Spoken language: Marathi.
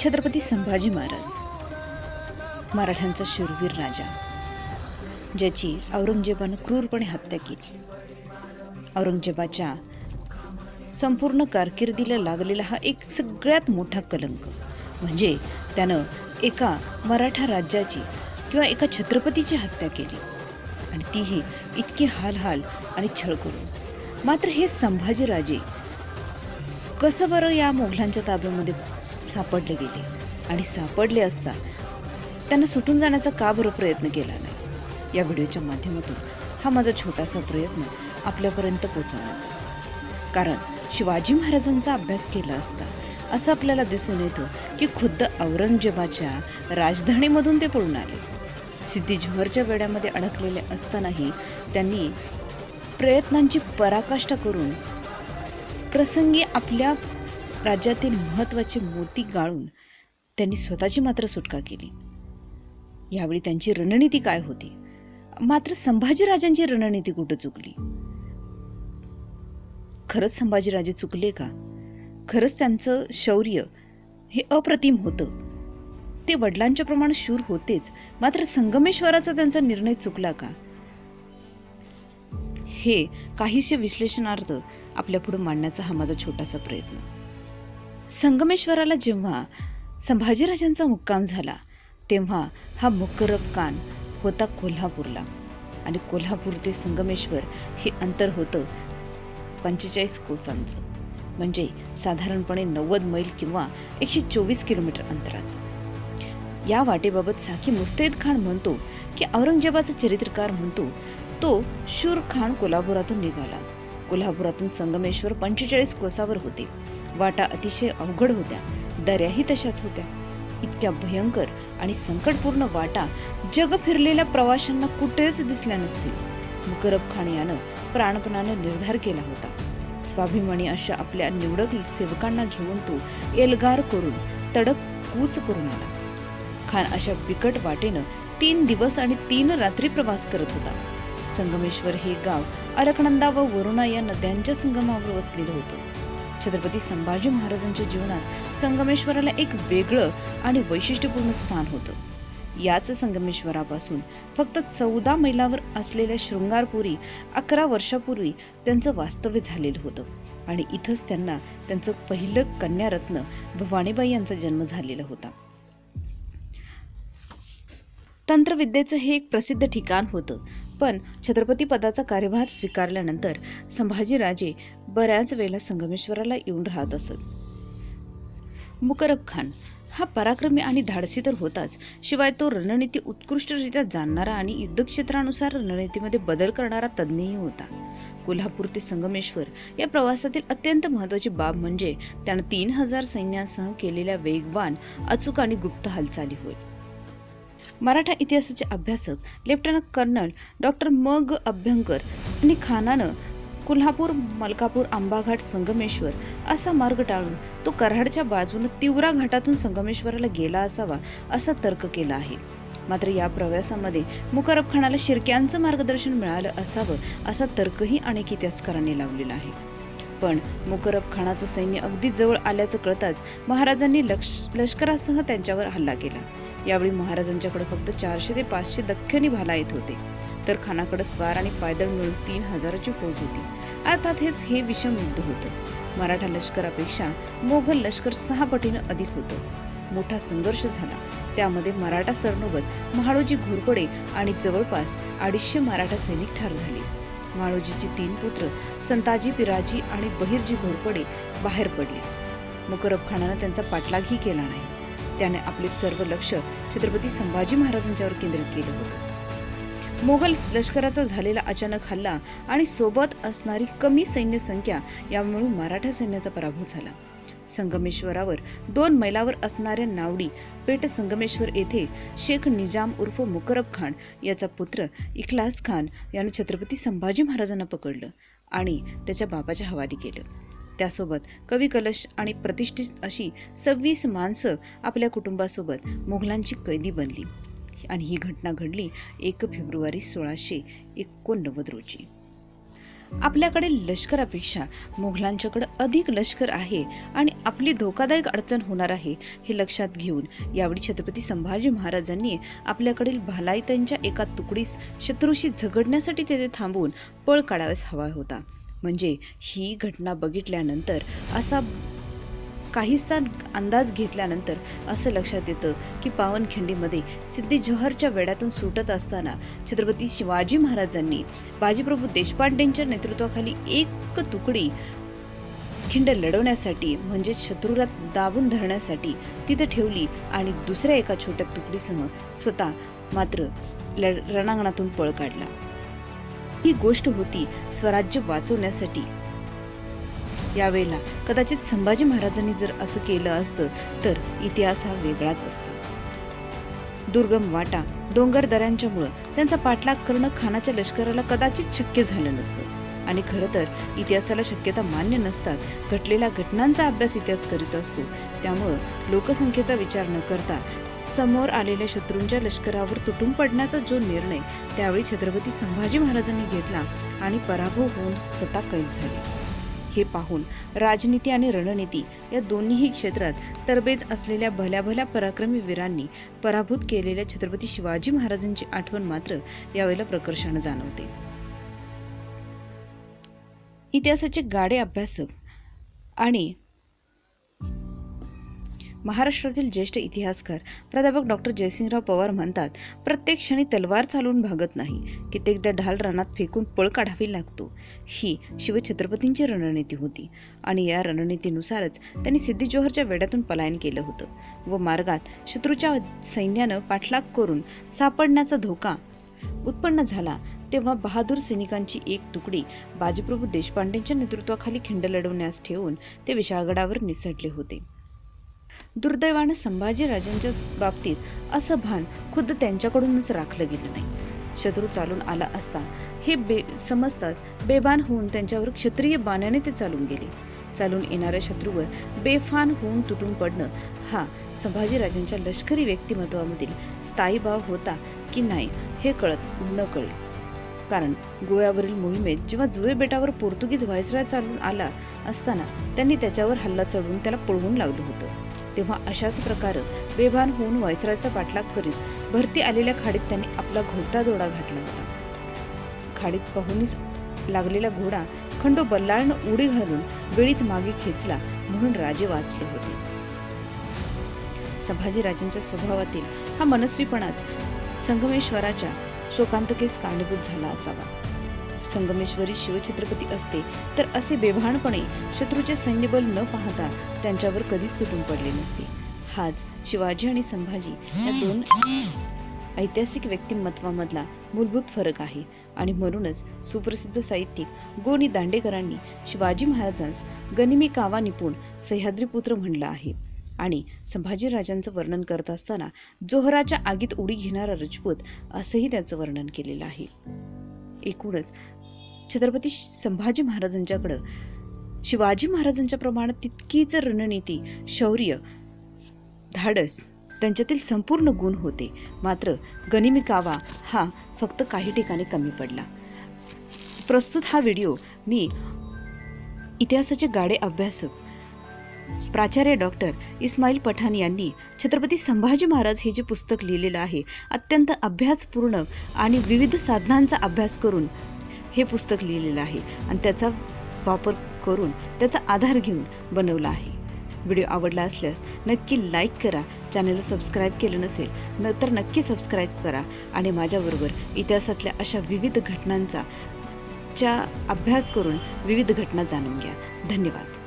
छत्रपती संभाजी महाराज मराठ्यांचा शूरवीर राजा ज्याची औरंगजेबानं क्रूरपणे हत्या केली. औरंगजेबाच्या संपूर्ण कारकिर्दीला लागलेला हा एक सगळ्यात मोठा कलंक. म्हणजे त्यानं एका मराठा राज्याची किंवा एका छत्रपतीची हत्या केली. आणि तीही इतकी हाल हाल आणि छळ करून. मात्र हे संभाजीराजे कसं बरं या मोगलांच्या ताब्यामध्ये सापडले गेले. आणि सापडले असता त्यांना सुटून जाण्याचा का बरं प्रयत्न केला नाही? या व्हिडिओच्या माध्यमातून हा माझा छोटासा प्रयत्न आपल्यापर्यंत पोचवण्याचा कारण शिवाजी महाराजांचा अभ्यास केला असता असं आपल्याला दिसून येतं की खुद्द औरंगजेबाच्या राजधानीमधून ते पळून आले. सिद्धी जोहरच्या वेड्यामध्ये अडकलेले असतानाही त्यांनी प्रयत्नांची पराकाष्ठा करून प्रसंगी आपल्या राज्यातील महत्त्वाचे मोती गाळून त्यांनी स्वतःची मात्र सुटका केली. यावेळी त्यांची रणनीती काय होती? मात्र संभाजीराजांची रणनीती कुठं चुकली? खरंच संभाजीराजे चुकले का? खरंच त्यांचं शौर्य हे अप्रतिम होतं. ते वडिलांच्या प्रमाण शूर होतेच मात्र संगमेश्वराचा त्यांचा निर्णय चुकला का? हे काहीसे विश्लेषणार्थ आपल्यापुढे मांडण्याचा हा माझा छोटासा प्रयत्न. संगमेश्वराला जेव्हा संभाजीराजांचा मुक्काम झाला तेव्हा हा मुकरब कान होता कोल्हापूरला. आणि कोल्हापूर ते संगमेश्वर हे अंतर होतं पंचेचाळीस कोसांचं. म्हणजे साधारणपणे नव्वद मैल किंवा एकशे चोवीस किलोमीटर अंतराचं. या वाटेबाबत साकी मुस्तैद खान म्हणतो की औरंगजेबाचा चरित्रकार म्हणतो तो शूर खान कोल्हापुरातून निघाला. कोल्हापुरातून संगमेश्वर पंचेचाळीस कोसावर होते. वाटा अतिशय अवघड होत्या. दऱ्याही तशाच होत्या. इतक्या भयंकर आणि संकटपूर्ण वाटा जग फिरलेल्या प्रवाशांना कुठेच दिसल्या नसतील. मुकरब खान यानं प्राणपणानं निर्धार केला होता. स्वाभिमानी अशा आपल्या निवडक सेवकांना घेऊन तो एल्गार करून तडक कूच करून आला. खान अशा बिकट वाटेनं तीन दिवस आणि तीन रात्री प्रवास करत होता. संगमेश्वर हे गाव अलकनंदा व वरुणा या नद्यांच्या संगमावर वसलेलं होतं. छत्रपती संभाजी महाराजांच्या जीवनात संगमेश्वराला एक वेगळं आणि वैशिष्ट्यपूर्ण स्थान होतं. याच संगमेश्वरापासून फक्त चौदा मैलावर असलेल्या शृंगारपुरी अकरा वर्षापूर्वी त्यांचं वास्तव्य झालेलं होतं आणि इथंच त्यांना त्यांचं पहिलं कन्यारत्न भवानीबाई यांचा जन्म झालेला होता. तंत्रविद्येचं हे एक प्रसिद्ध ठिकाण होतं. पण छत्रपती पदाचा कार्यभार स्वीकारल्यानंतर संभाजीराजे बऱ्याच वेळेला संगमेश्वराला येऊन राहत असत. मुकरब खान हा पराक्रमी आणि धाडसी तर होताच. शिवाय तो रणनीती उत्कृष्टरित्या जाणणारा आणि युद्धक्षेत्रानुसार रणनीतीमध्ये बदल करणारा तज्ज्ञही होता. कोल्हापूर ते संगमेश्वर या प्रवासातील अत्यंत महत्त्वाची बाब म्हणजे त्यानं तीन हजार सैन्यासह केलेल्या वेगवान अचूक आणि गुप्त हालचाली होय. मराठा इतिहासाचे अभ्यासक लेफ्टनंट कर्नल डॉक्टर मग अभ्यंकर आणि खानानं कोल्हापूर मलकापूर आंबाघाट संगमेश्वर असा मार्ग टाळून तो कराडच्या बाजूनं तिवरा घाटातून संगमेश्वराला गेला असावा असा तर्क केला आहे. मात्र या प्रवासामध्ये मुकरब खानाला शिर्क्यांचं मार्गदर्शन मिळालं असावं असा तर्कही अनेक इतिहासकारांनी लावलेला आहे. पण मुकरब खानाचं सैन्य अगदी जवळ आल्याचं कळताच महाराजांनी लक्ष लष्करासह त्यांच्यावर हल्ला केला. यावेळी महाराजांच्याकडे फक्त चारशे ते पाचशे दख्खनी भाला येत होते. तर खानाकडे स्वार आणि पायदळ मिळून तीन हजाराची फौज होती. अर्थात हेच हे विषम युद्ध होतं. मराठा लष्करापेक्षा मोघल लष्कर सहा पटीनं अधिक होतं. मोठा संघर्ष झाला. त्यामध्ये मराठा सरनोबत महाडोजी घोरपडे आणि जवळपास अडीचशे मराठा सैनिक ठार झाले. माळोजीचे तीन पुत्र संताजी पिराजी आणि बहिरजी घोरपडे बाहेर पडले. मुकरब खानानं त्यांचा पाठलागही केला नाही. त्याने आपले सर्व लक्ष छत्रपती संभाजी महाराजांच्यावर केंद्रित केलं होतं. मोगल लष्कराचा झालेला अचानक हल्ला आणि सोबत असणारी कमी सैन्य संख्या यामुळे मराठा सैन्याचा पराभव झाला. संगमेश्वरावर. दोन मैलावर असणाऱ्या नावडी पेठ संगमेश्वर येथे शेख निजाम उर्फ मुकरब खान याचा पुत्र इखलास खान यानं छत्रपती संभाजी महाराजांना पकडलं आणि त्याच्या बाबाच्या हवाली केलं. त्यासोबत कवी कलश आणि प्रतिष्ठित अशी सव्वीस माणसं आपल्या कुटुंबासोबत मुघलांची कैदी बनली. आणि ही घटना घडली एक फेब्रुवारी सोळाशे एकोणनव्वद रोजी. आपल्याकडे लष्करापेक्षा मोघलांच्याकडे अधिक लष्कर आहे आणि आपली धोकादायक अडचण होणार आहे हे लक्षात घेऊन यावेळी छत्रपती संभाजी महाराजांनी आपल्याकडील भालायत्यांच्या एका तुकडीस शत्रूशी झगडण्यासाठी तेथे थांबून पळ काढावास हवा होता. म्हणजे ही घटना बघितल्यानंतर असा काहीसा अंदाज घेतल्यानंतर असं लक्षात येतं की पावनखिंडीमध्ये सिद्धी जोहरच्या वेड्यातून सुटत असताना छत्रपती शिवाजी महाराजांनी बाजीप्रभू देशपांडेंच्या नेतृत्वाखाली एक तुकडी खिंड लढवण्यासाठी म्हणजे शत्रूला दाबून धरण्यासाठी तिथं ठेवली आणि दुसऱ्या एका छोट्या तुकडीसह स्वतः मात्र रणांगणातून पळ काढला. ही गोष्ट होती स्वराज्य वाचवण्यासाठी यावेळेला कदाचित संभाजी महाराजांनी जर असं केलं असतं तर इतिहास हा वेगळाच असता. दुर्गम वाटा डोंगर दऱ्यांच्यामुळं त्यांचा पाठलाग करणं खानाच्या लष्कराला कदाचित शक्य झालं नसतं. आणि खरं तर इतिहासाला शक्यता मान्य नसतात घटलेल्या घटनांचा अभ्यास इतिहास करीत असतो. त्यामुळं लोकसंख्येचा विचार न करता समोर आलेल्या शत्रूंच्या लष्करावर तुटून पडण्याचा जो निर्णय त्यावेळी छत्रपती संभाजी महाराजांनी घेतला आणि पराभव होऊन स्वतः कैद झाले. हे पाहून राजनीती आणि रणनीती या दोन्हीही क्षेत्रात तरबेज असलेल्या भल्या भल्या पराक्रमी वीरांनी पराभूत केलेल्या छत्रपती शिवाजी महाराजांची आठवण मात्र यावेळेला प्रकर्षानं जाणवते. इतिहासाचे गाडे अभ्यासक आणि महाराष्ट्रातील ज्येष्ठ इतिहासकार प्राध्यापक डॉक्टर जयसिंगराव पवार म्हणतात प्रत्येक क्षणी तलवार चालवून भागत नाही. कित्येकदा ढाल रणात फेकून पळ काढावी लागतो. ही शिवछत्रपतींची रणनीती होती आणि या रणनीतीनुसारच त्यांनी सिद्धी जोहरच्या वेड्यातून पलायन केलं होतं व मार्गात शत्रूच्या सैन्यानं पाठलाग करून सापडण्याचा धोका उत्पन्न झाला. तेव्हा बहादूर सैनिकांची एक तुकडी बाजीप्रभू देशपांडेंच्या नेतृत्वाखाली खिंड लढवण्यास ठेवून ते विशाळगडावर निसटले होते. दुर्दैवानं संभाजीराजांच्या बाबतीत असं भान खुद्द त्यांच्याकडूनच राखलं गेलं नाही. शत्रू चालून आला असता हे बे समजताच बेबान होऊन त्यांच्यावर क्षत्रिय बाण्याने ते चालून गेले. चालून येणाऱ्या शत्रूवर बेफान होऊन तुटून पडणं हा संभाजीराजांच्या लष्करी व्यक्तिमत्वामधील स्थायी भाव होता की नाही हे कळत न कळे कारण गोव्यावरील मोहिमेत जेव्हा जुवे बेटावर पोर्तुगीज व्हायसराय चालून आला असताना त्यांनी त्याच्यावर हल्ला चढवून त्याला पळवून लावलं होतं. तेव्हा अशाच प्रकारे बेभान होऊन वायसरायचा पाठलाग करीत भरती आलेल्या खाडीत त्यांनी आपला घोडता दोडा घातला होता. खाडीत पाहूनच लागलेला घोडा खंडो बल्लाळनं उडी घालून वेळीच मागे खेचला म्हणून राजे वाचले होते. संभाजीराजांच्या स्वभावातील हा मनस्वीपणाच संगमेश्वराच्या शोकांतकेस कारणीभूत झाला असावा. संगमेश्वरी शिवछत्रपती असते तर असे बेभानपणे शत्रूचे सैन्यबल न पाहता त्यांच्यावर कधीच तुटून पडले नसते. हाच शिवाजी आणि संभाजी या दोन ऐतिहासिक व्यक्तिमत्वामधला मूलभूत फरक आहे. आणि म्हणूनच सुप्रसिद्ध साहित्यिक गोणी दांडेकरांनी शिवाजी महाराजांस गनिमी कावा निपुण सह्याद्रीपुत्र म्हणलं आहे. आणि संभाजीराजांचं वर्णन करत असताना जोहराच्या आगीत उडी घेणारा रजपूत असंही त्याचं वर्णन केलेलं आहे. एकूणच छत्रपती संभाजी महाराजांच्याकडं. शिवाजी महाराजांच्या प्रमाणात तितकीच रणनीती शौर्य धाडस त्यांच्यातील संपूर्ण गुण होते. मात्र गनिमी कावा हा फक्त काही ठिकाणी कमी पडला. प्रस्तुत हा व्हिडिओ मी इतिहासाचे गाडे अभ्यासक प्राचार्य डॉक्टर इस्माईल पठाण यांनी छत्रपती संभाजी महाराज हे जे पुस्तक लिहिलेलं आहे अत्यंत अभ्यासपूर्ण आणि विविध साधनांचा अभ्यास करून हे पुस्तक लिहिलेलं आहे आणि त्याचा वापर करून त्याचा आधार घेऊन बनवला आहे. व्हिडिओ आवडला असल्यास नक्की लाईक करा चॅनलला सबस्क्राईब केलं नसेल न तर नक्की सबस्क्राईब करा आणि माझ्याबरोबर इतिहासातल्या अशा विविध घटनांचा च्या अभ्यास करून विविध घटना जाणून घ्या. धन्यवाद.